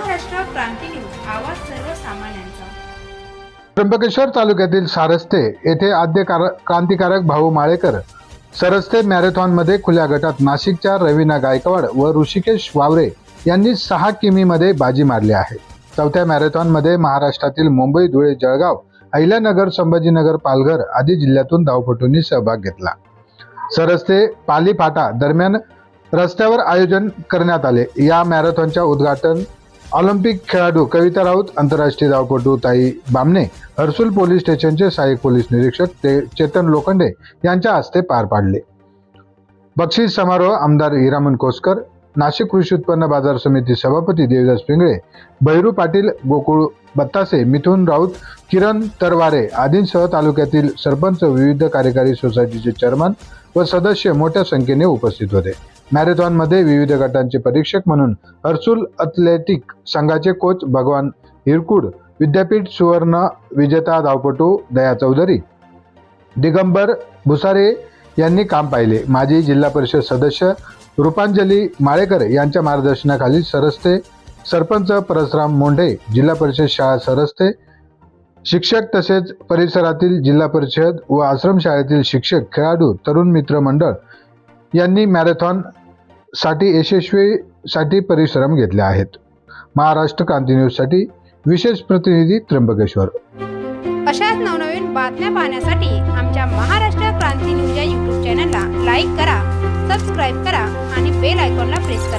आवाज सर्वसामान्यांचा. त्र्यंबकेश्वर तालुक्यातील सारस्ते येथे आद्य क्रांतिकारक भाऊ माळेकर सरस्ते मॅरेथॉनमध्ये खुल्या गटात नाशिकच्या रवीना गायकवाड व ऋषिकेश वावरे यांनी सहा किमीमध्ये बाजी मारली आहे. चौथ्या मॅरेथॉनमध्ये महाराष्ट्रातील मुंबई धुळे जळगाव अहिल्यानगर संभाजीनगर पालघर आदी जिल्ह्यातून धावपटूंनी सहभाग घेतला. सरस्ते पाली फाटा दरम्यान रस्त्यावर आयोजन करण्यात आले. या मॅरेथॉनच्या उद्घाटन ऑलिम्पिक खेळाडू कविता राऊत आंतरराष्ट्रीय धावपटू ताई बामणे हर्सुल पोलीस स्टेशनचे सहाय्यक पोलीस निरीक्षक ते चेतन लोखंडे यांच्या हस्ते पार पाडले. बक्षीस समारोह आमदार हिरामन कोसकर नाशिक कृषी उत्पन्न बाजार समिती सभापती देवदास पिंगळे भैरू पाटील गोकुळ बत्तासे मिथुन राऊत किरण तरवारे आदींसह तालुक्यातील सरपंच विविध कार्यकारी सोसायटीचे चेअरमन व सदस्य मोठ्या संख्येने उपस्थित होते. मॅरेथॉनमध्ये विविध गटांचे परीक्षक म्हणून हर्सुल अथलेटिक संघाचे कोच भगवान हिरकुड विद्यापीठ सुवर्ण विजेता धावपटू दया चौधरी दिगंबर भुसारे यांनी काम पाहिले. माजी जिल्हा परिषद सदस्य रूपांजली माळेकर यांच्या मार्गदर्शनाखाली सरस्ते सरपंच परसराम मोंढे जिल्हा परिषद शाळा सरस्ते शिक्षक तसेच परिसरातील जिल्हा परिषद व आश्रमशाळेतील शिक्षक खेळाडू तरुण मित्र मंडळ यांनी मॅरेथॉनसाठी यशस्वीसाठी परिश्रम घेतले आहेत. महाराष्ट्र क्रांती न्यूजसाठी विशेष प्रतिनिधी त्र्यंबकेश्वर. अशाच नवनवीन बातम्या पाहण्यासाठी आमच्या महाराष्ट्र क्रांती न्यूज या यूट्यूब चॅनलला लाईक करा सबस्क्राईब करा आणि बेल आयकॉनला प्रेस करा.